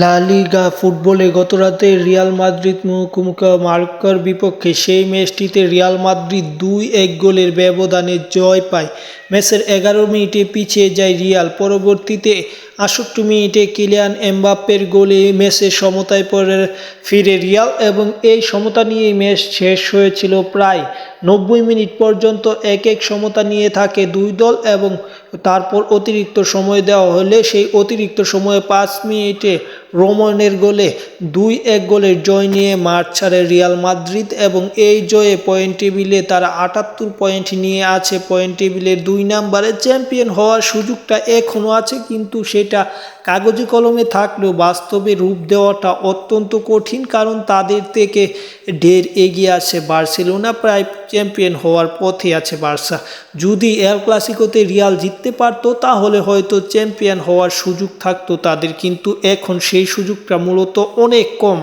লা লিগা ফুটবলে গতরাতে রিয়াল মাদ্রিদ মুখোমুখি মার্কার বিপক্ষে সেই ম্যাচটিতে রিয়াল মাদ্রিদ দুই এক গোলের ব্যবধানে জয় পায়। ম্যাচের এগারো মিনিটে পিছিয়ে যায় রিয়াল। পরবর্তীতে আষট্টি মিনিটে কিলিয়ান এমবাপ্পের গোলে ম্যাচে সমতায় পরে ফিরে রিয়াল এবং এই সমতা নিয়েই ম্যাচ শেষ হয়েছিল প্রায়। নব্বই মিনিট পর্যন্ত এক এক সমতা নিয়ে থাকে দুই দল এবং তারপর অতিরিক্ত সময় দেওয়া হলে সেই অতিরিক্ত সময়ে পাঁচ মিনিটে রোমনের গোলে দুই এক গোলের জয় নিয়ে মাঠ ছাড়ে রিয়াল মাদ্রিদ এবং এই জয়ে পয়েন্ট টেবিলে তারা আটাত্তর পয়েন্ট নিয়ে আছে। পয়েন্ট টেবিলে দুই নাম্বারে চ্যাম্পিয়ন হওয়ার সুযোগটা এখনও আছে, কিন্তু সেটা কাগজে কলমে থাকলেও বাস্তবে রূপ দেওয়াটা অত্যন্ত কঠিন, কারণ তাদের থেকে ঢের এগিয়ে আছে বার্সেলোনা, প্রায় চ্যাম্পিয়ন হওয়ার পথে আছে বার্সা। যদি এল ক্লাসিকোতে রিয়াল জিততে পারতো, তাহলে হয়তো চ্যাম্পিয়ন হওয়ার সুযোগ থাকতো তাদের, কিন্তু এখন সেই সুযোগটা মূলত অনেক কম।